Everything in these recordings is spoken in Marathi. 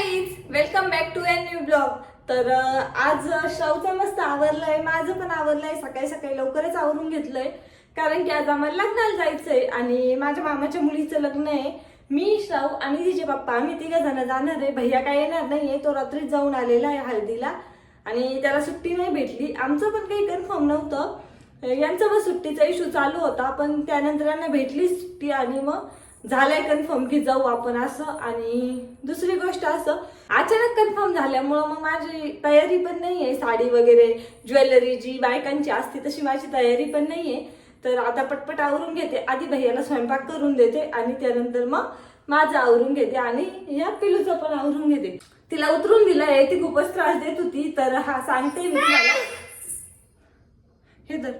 Guys welcome back to N new blog तर आज शवचं मस्त आवरलंय माझं पण आवरलंय सकाळी सकाळी लवकरच आवरून घेतलंय. कारण की आज आम्हाला लग्नाला जायचंय आणि माझ्या मामाच्या मुलीचं लग्न आहे. मी शव आणि तिचे पप्पा आम्ही तिघ जण जाणार आहे. भैया काय येणार नाहीये तो रात्रीच जाऊन आलेला आहे हळदीला. आणि त्याला सुट्टी नाही भेटली. आमचं पण काही कन्फर्म नव्हतं. यांचा पण सुट्टीचा इशू चालू होता पण त्यानंतर यांना भेटली सुट्टी आणि मग झालंय कन्फर्म की जाऊ आपण असं आणि दुसरी गोष्ट असं अचानक कन्फर्म झाल्यामुळं मग माझी तयारी पण नाही आहे साडी वगैरे ज्वेलरी जी बायकांची असते तशी माझी तयारी पण नाही आहे तर आता पटपट आवरून घेते. आधी भैयाला स्वयंपाक करून देते आणि त्यानंतर मग माझं आवरून घेते आणि या पिलूचं पण आवरून घेते. तिला उतरून दिलंय ती खूपच त्रास देत होती तर हा सांगते मी तुम्हाला. हे धर.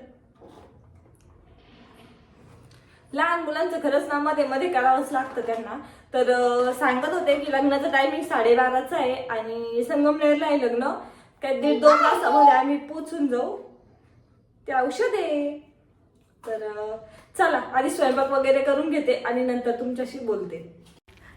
लहान मुलांचं खरंच ना मध्ये मध्ये करावंच लागतं त्यांना. तर सांगत होते की लग्नाचं टायमिंग साडेबाराचं आहे आणि संगमनेरला आहे लग्न. काय दीड दोन तासामध्ये आम्ही पोचून जाऊ. ते औषध आहे. तर चला आधी स्वयंपाक वगैरे करून घेते आणि नंतर तुमच्याशी बोलते.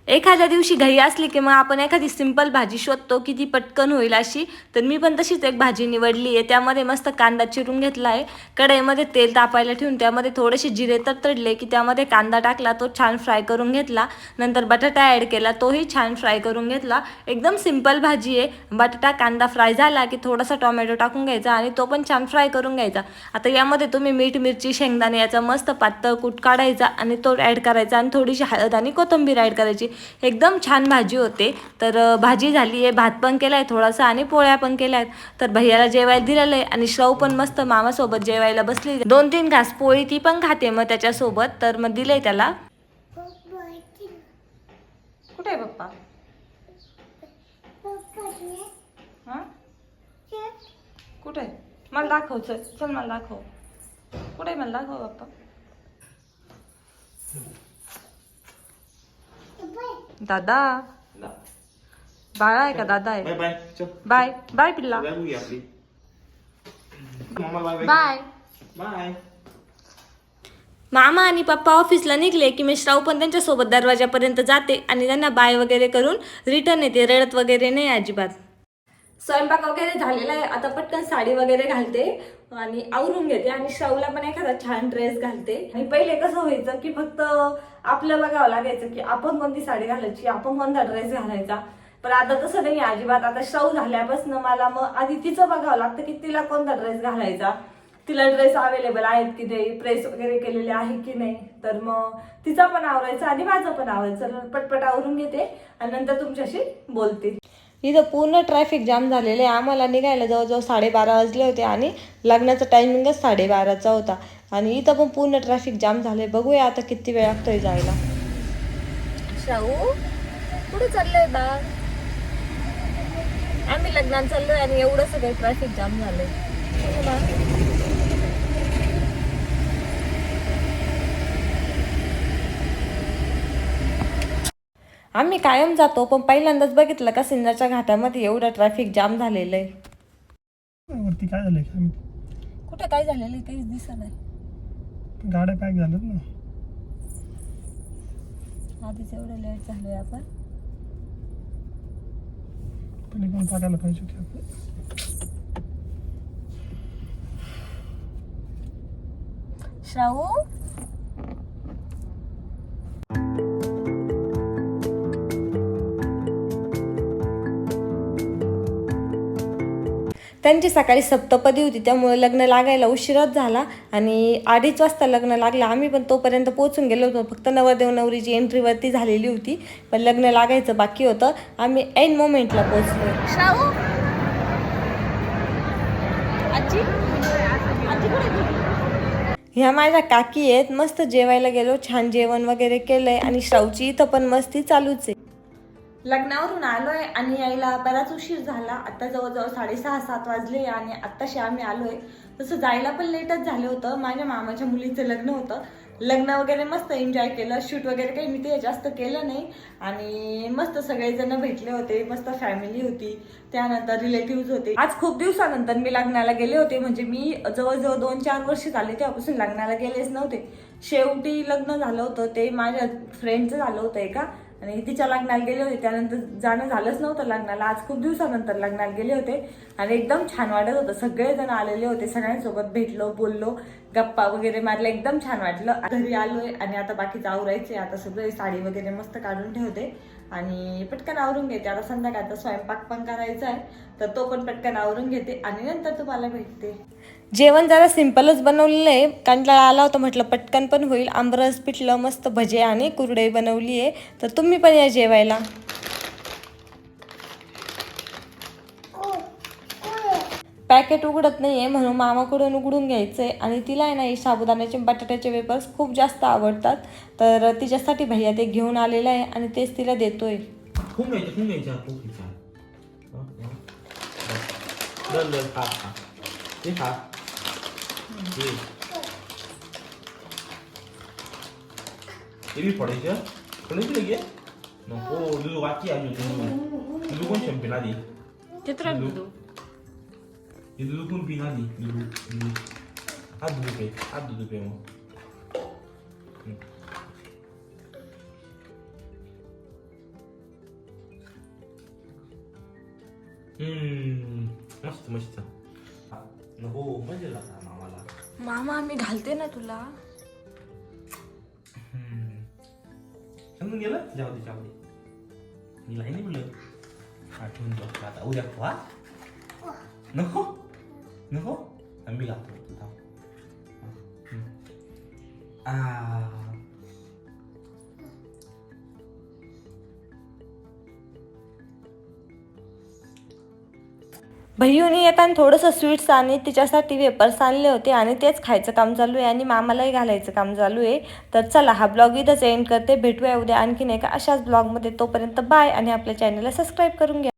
एखाद्या दिवशी घाई असली की मग आपण एखादी सिंपल भाजी शोधतो की ती पटकन होईल अशी. तर मी पण तशीच एक भाजी निवडली आहे. त्यामध्ये मस्त कांदा चिरून घेतला आहे. कढईमध्ये तेल तापायला ठेवून त्यामध्ये थोडेसे जिरे तडतडले की त्यामध्ये कांदा टाकला तो छान फ्राय करून घेतला. नंतर बटाटा ॲड केला तोही छान फ्राय करून घेतला. एकदम सिंपल भाजी आहे. बटाटा कांदा फ्राय झाला की थोडासा टोमॅटो टाकून घ्यायचा आणि तो पण छान फ्राय करून घ्यायचा. आता यामध्ये तुम्ही मीठ मिरची शेंगदाणे याचा मस्त पातळ कूट काढायचा आणि तो ॲड करायचा आणि थोडीशी हळद आणि कोथिंबीर ॲड करायची. एकदम छान भाजी होते. तर भाजी झाली आहे भात पण केला आहे थोडासा आणि पोळ्या पण केल्या आहेत. तर भैयाला जेवायला दिलेलं आहे आणि श्रव पण मस्त मामासोबत जेवायला बसली दोन तीन घास पोळी ती पण खाते मग त्याच्यासोबत. तर मग दिलंय त्याला. कुठे आहे पप्पा? कुठे? मला दाखव चल चल मला दाखव. कुठे मला दाखव पप्पा. दादा. बाळा आहे का? दादा आहे. Bye bye. चल. बाय. बाय पिल्ला. बाय मुली आपली. मम्मा बाय बाय. बाय. मामा आणि पप्पा ऑफिसला निघले की मी श्राव पण त्यांच्यासोबत दरवाजापर्यंत जाते आणि त्यांना बाय वगैरे करून रिटर्न येते. रडत वगैरे नाही अजिबात. स्वयंपाक वगैरे झालेला आहे. आता पटकन साडी वगैरे घालते. आणि आवरून घेते आणि श्रावला पण एखादा छान ड्रेस घालते. आणि पहिले कसं व्हायचं की फक्त आपलं बघावं लागायचं की आपण कोणती साडी घालायची आपण कोणता ड्रेस घालायचा. पण आता तसं नाही अजिबात. आता श्राव झाल्यापासून मला मग आधी तिचं बघावं लागतं की तिला कोणता ड्रेस घालायचा. तिला ड्रेस अवेलेबल आहेत की नाही प्रेस वगैरे केलेले आहे की नाही. तर मग तिचा पण आवरायचा आणि माझं पण आवरायचं. पटपट आवरून घेते आणि नंतर तुमच्याशी बोलते. इथं पूर्ण ट्रॅफिक जाम झालेलं आहे. आम्हाला निघायला जवळजवळ साडेबारा वाजले होते आणि लग्नाचा टायमिंगच साडेबाराचा होता. आणि इथं पण पूर्ण ट्रॅफिक जाम झालंय. बघूया आता किती वेळ लागतोय जायला. शाहू कुठे चाललंय बा? आम्ही लग्नात चाललोय आणि एवढं सगळं ट्रॅफिक जाम झालंय. आम्ही कायम जातो पण पहिल्यांदाच बघितलं का सिन्नरच्या घाटामध्ये एवढं ट्रॅफिक जाम झालेलं आहे. वरती काय झालंय? काय कुठे काय झालेलं आहे? काहीच दिसत नाही. गाड्या पॅक झाल्यात ना. आधीच एवढं लेट झालोय आपण. पहिले पण टाकायला पाहिजे होती आपण श्रावू त्यांची सकाळी सप्तपदी होती त्यामुळे लग्न लागायला उशिराच झाला आणि अडीच वाजता लग्न लागलं. आम्ही पण तोपर्यंत पोहोचून गेलो होतो. फक्त नवरदेव नवरीची एंट्रीवरती झालेली होती पण लग्न लागायचं बाकी होतं. आम्ही ऐन मोमेंटला पोहोचलो. आजी? ह्या माझ्या काकी आहेत. मस्त जेवायला गेलो छान जेवण वगैरे केलंय आणि श्रावची इथं पण मस्ती चालूच आहे. लग्नावरून आलोय आणि यायला बराच उशीर झाला. आता जवळजवळ साडेसहा सात वाजले आणि आत्ताशी आम्ही आलोय. तसं जायला पण लेटच झालं होतं. माझ्या मामाच्या मुलीचं लग्न होतं. लग्न वगैरे मस्त एन्जॉय केलं. शूट वगैरे काही मी ते जास्त केलं नाही. आणि मस्त सगळेजण भेटले होते. मस्त फॅमिली होती. त्यानंतर रिलेटिव्ह होते. आज खूप दिवसानंतर मी लग्नाला गेले होते. म्हणजे मी जवळजवळ दोन चार वर्ष झाले तेव्हापासून लग्नाला गेलेच नव्हते. शेवटी लग्न झालं होतं. ते माझ्या फ्रेंडचं झालं होतं एका. आणि तिच्या लग्नाला गेले होते. त्यानंतर जाणं झालंच नव्हतं लग्नाला. आज खूप दिवसानंतर लग्नाला गेले होते. आणि एकदम छान वाटत होतं. सगळेजण आलेले होते. सगळ्यांसोबत भेटलो बोललो गप्पा वगैरे मारला एकदम छान वाटलं. घरी आलोय आणि आता बाकीचं आवरायचे आता सगळे साडी वगैरे मस्त काढून ठेवते. आणि पटकन आवरून घेते. आता संध्याकाळचा स्वयंपाक पण करायचा आहे तर तो पण पटकन आवरून घेते आणि नंतर तुम्हाला भेटते. जेवण जरा सिम्पलच बनवलेलं आहे. कंटाळा आला होता म्हटलं पटकन पण होईल. आंबरस पिठलं मस्त भजे आणि कुरडई बनवली आहे. तर तुम्ही पण या जेवायला. पॅकेट उघडत नाहीये म्हणून मामाकडून उघडून घ्यायचंय. आणि तिला आहे ना हे साबुदाण्याचे बटाट्याचे वेपर्स खूप जास्त आवडतात. तर तिच्यासाठी भैया ते घेऊन आलेलं आहे आणि तेच तिला देतोय. खूप घ्यायचं खूप खा खा खा लुलू लुलू हात दुलू पे हात दुलू पे मग हं. हम्म, मस्त मस्त हा, मजा लागला मामाला मामा मी घालते ना तुला हम्म. समजून गेलं जाऊ दे जाऊ दे मी नाही बोललं आठवून बघतो आता उद्या खवा नको नको आम्ही लागतो तू थांब भैयूनी येताना थोडंसं स्वीट्स आणि तिच्यासाठी वेपर्स आणले होते आणि तेच खायचं काम चालू आहे आणि मामालाही घालायचं काम चालू आहे. तर चला हा ब्लॉग इथंच एंड करते. भेटूया उद्या आणखीन एका अशाच ब्लॉगमध्ये तोपर्यंत बाय आणि आपल्या चॅनलला सबस्क्राईब करून घ्या.